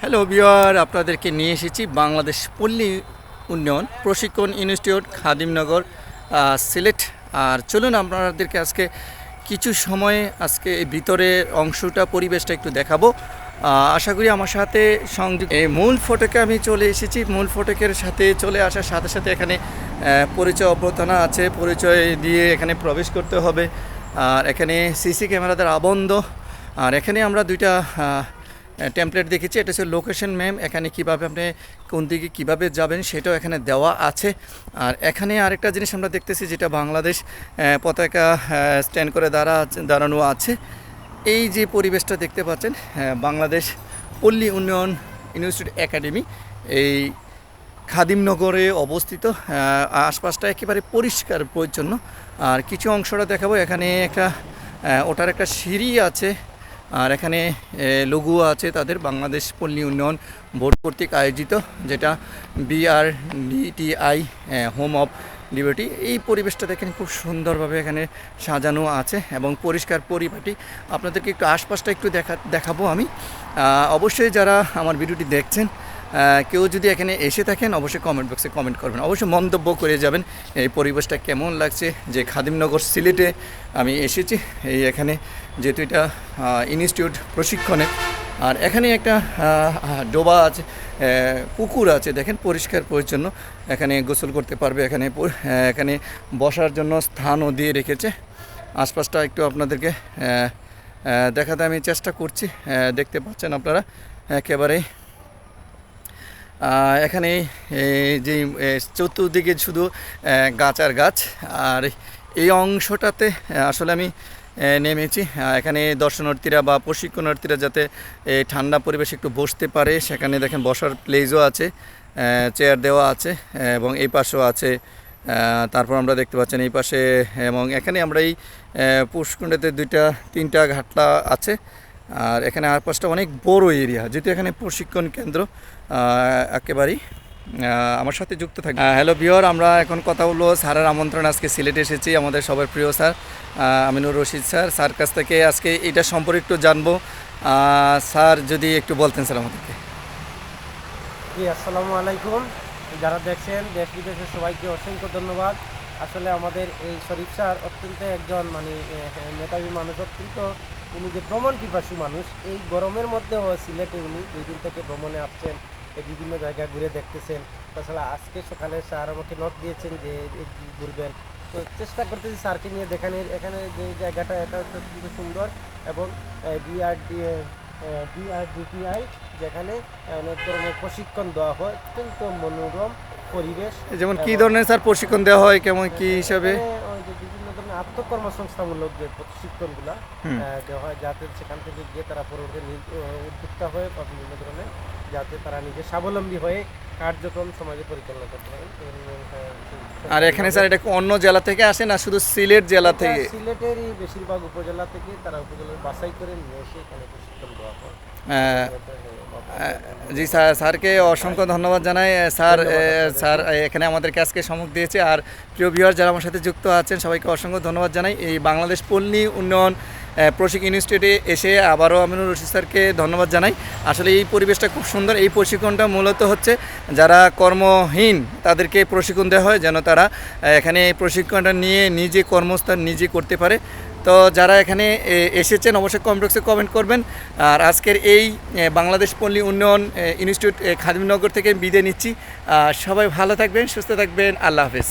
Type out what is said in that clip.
Hello বিয়ার আপনাদেরকে নিয়ে এসেছি বাংলাদেশ পল্লী উন্নয়ন প্রশিক্ষণ ইনস্টিটিউট, খাদিমনগর সিলেট। আর চলুন আপনাদেরকে আজকে কিছু সময় আজকে ভিতরের অংশটা, পরিবেশটা একটু দেখাবো। আশা করি আমার সাথে সংযুক্ত মূল ফটকে আমি চলে এসেছি। মূল ফটকের সাথে চলে আসার সাথে সাথে এখানে পরিচয় অভ্যর্থনা আছে। পরিচয় দিয়ে এখানে প্রবেশ করতে হবে। আর এখানে সিসি ক্যামেরাদের আবন্ধ। আর এখানে আমরা দুইটা টেমপ্লেট দেখেছি। এটা হচ্ছে লোকেশন ম্যাম এখানে কীভাবে আপনি কোন দিকে কীভাবে যাবেন সেটাও এখানে দেওয়া আছে। আর এখানে আরেকটা জিনিস আমরা দেখতেছি যেটা বাংলাদেশ পতাকা স্ট্যান্ড করে দাঁড়া, দাঁড়ানো আছে। এই যে পরিবেশটা দেখতে পাচ্ছেন বাংলাদেশ পল্লী উন্নয়ন ইনস্টিটিউট একাডেমি, এই খাদিমনগরে অবস্থিত আশপাশটা একেবারে পরিষ্কার পরিচ্ছন্ন। আর কিছু অংশটা দেখাবো। এখানে একটা ওটার একটা সিঁড়ি আছে। আর এখানে লঘু আছে তাদের বাংলাদেশ পল্লী উন্নয়ন বোর্ড কর্তৃক আয়োজিত, যেটা BR DTI home of liberty. এই পরিবেশটা দেখেন খুব সুন্দরভাবে এখানে সাজানো আছে এবং পরিষ্কার পরিপাটি। আপনাদেরকে একটু আশপাশটা একটু দেখা, দেখাবো আমি। অবশ্যই যারা আমার ভিডিওটি দেখছেন কেউ যদি এখানে এসে থাকেন অবশ্যই কমেন্ট বক্সে কমেন্ট করবেন। অবশ্যই মন্তব্য করে যাবেন এই পরিবেশটা কেমন লাগছে? যে খাদিমনগর সিলেটে আমি এসেছি এই এখানে যেহেতু এটা ইনস্টিটিউট প্রশিক্ষণে। আর এখানে একটা ডোবা আছে পুকুর আছে দেখেন পরিষ্কার পরিচ্ছন্ন। এখানে গোসল করতে পারবে এখানে এখানে বসার জন্য স্থানও দিয়ে রেখেছে। আশপাশটা একটু আপনাদেরকে দেখাতে আমি চেষ্টা করছি দেখতে পাচ্ছেন আপনারা একেবারে আহ, এখানে যে চতুর্দিকে শুধু গাছ আর গাছ। আর এই অংশটাতে আসলে আমি নেমেছি। এখানে দর্শনার্থীরা বা প্রশিক্ষণার্থীরা যাতে ঠান্ডা পরিবেশে একটু বসতে পারে, সেখানে দেখেন বসার প্লেসও আছে চেয়ার দেওয়া আছে, এবং এই পাশেও আছে তারপর আমরা দেখতে পাচ্ছেন এই পাশে, এবং এখানে আমরা এই পুষ্কুণ্ডেতে দুইটা, তিনটা ঘাটলা আছে। আর এখানে আশপাশটা অনেক বড় এরিয়া, যেহেতু এখানে প্রশিক্ষণ কেন্দ্র একেবারেই আমার সাথে যুক্ত থাকি। হ্যালো বিয়র আমরা এখন কথা বলব স্যারের আমন্ত্রণ আজকে সিলেটে এসেছি, আমাদের সবার প্রিয় sir Aminur Rashid sir sir কাছ থেকে আজকে এটা সম্পর্কে একটু জানব। স্যার, যদি একটু বলতেন স্যার আমাদেরকে। জি, আসসালামু আলাইকুম। যারা দেখছেন দেশ বিদেশের সবাইকে অসংখ্য ধন্যবাদ। আসলে আমাদের এই শরীফ স্যার অত্যন্ত একজন মানে মেধাবী মানুষ, অত্যন্ত উনি যে ভ্রমণ পিপাসু মানুষ এই গরমের মধ্যেও সিলেটে উনি দুই দিন থেকে ভ্রমণে আসছেন বিভিন্ন জায়গা ঘুরে দেখতেছেন। তাছাড়া আজকে সকালে স্যার আমাকে নোট দিয়েছেন যে ঘুরবেন। তো চেষ্টা করতেছি স্যারকে নিয়ে দেখানোর। এখানে যে জায়গাটা এটা অত্যন্ত সুন্দর এবং বিআরডি বিআরডিটিআই যেখানে অনেক ধরনের প্রশিক্ষণ দেওয়া হয়। অত্যন্ত মনোরম পরিবেশ। যেমন কি ধরনের স্যার প্রশিক্ষণ দেওয়া হয়? কেমন কি হিসাবে? বিভিন্ন আত্মকর্মসংস্থামূলক যে প্রশিক্ষণগুলো দেওয়া হয় যাতে সেখান থেকে গিয়ে তারা পরবর্তী উদ্যোক্তা হয়ে বা বিভিন্ন ধরনের যাতে তারা নিজে স্বাবলম্বী হয়ে কার্যক্রম সমাজে পরিচালনা করতে পারেন। আর এখানে স্যার এটা অন্য জেলা থেকে আসে না শুধু সিলেট জেলা থেকে? সিলেটেরই বেশিরভাগ উপজেলা থেকে তারা উপজেলার বাছাই করে নিয়ে এসে এখানে প্রশিক্ষণ দেওয়া হয়। জি স্যার স্যারকে অসংখ্য ধন্যবাদ জানাই। Sir sir. এখানে আমাদের আজকে সমক দিয়েছে। আর প্রিয় ভিউয়ার যারা আমার সাথে যুক্ত আছেন সবাইকে অসংখ্য ধন্যবাদ জানাই। এই বাংলাদেশ পল্লী উন্নয়ন আহ, প্রশিক্ষণ ইনস্টিটিউটে এসে আবারও আমিনুর রশিদ স্যারকে ধন্যবাদ জানাই। আসলে এই পরিবেশটা খুব সুন্দর। এই প্রশিক্ষণটা মূলত হচ্ছে যারা কর্মহীন তাদেরকে প্রশিক্ষণ দেওয়া হয় যেন তারা এখানে এই প্রশিক্ষণটা নিয়ে নিজে কর্মস্থান নিজে করতে পারে। তো যারা এখানে এসেছেন অবশ্যই কমেন্ট বক্সে কমেন্ট করবেন। আর আজকের এই বাংলাদেশ পল্লী উন্নয়ন ইনস্টিটিউট খাদিমনগর থেকে বিদায় নিচ্ছি। সবাই ভালো থাকবেন সুস্থ থাকবেন। আল্লাহ হাফেজ।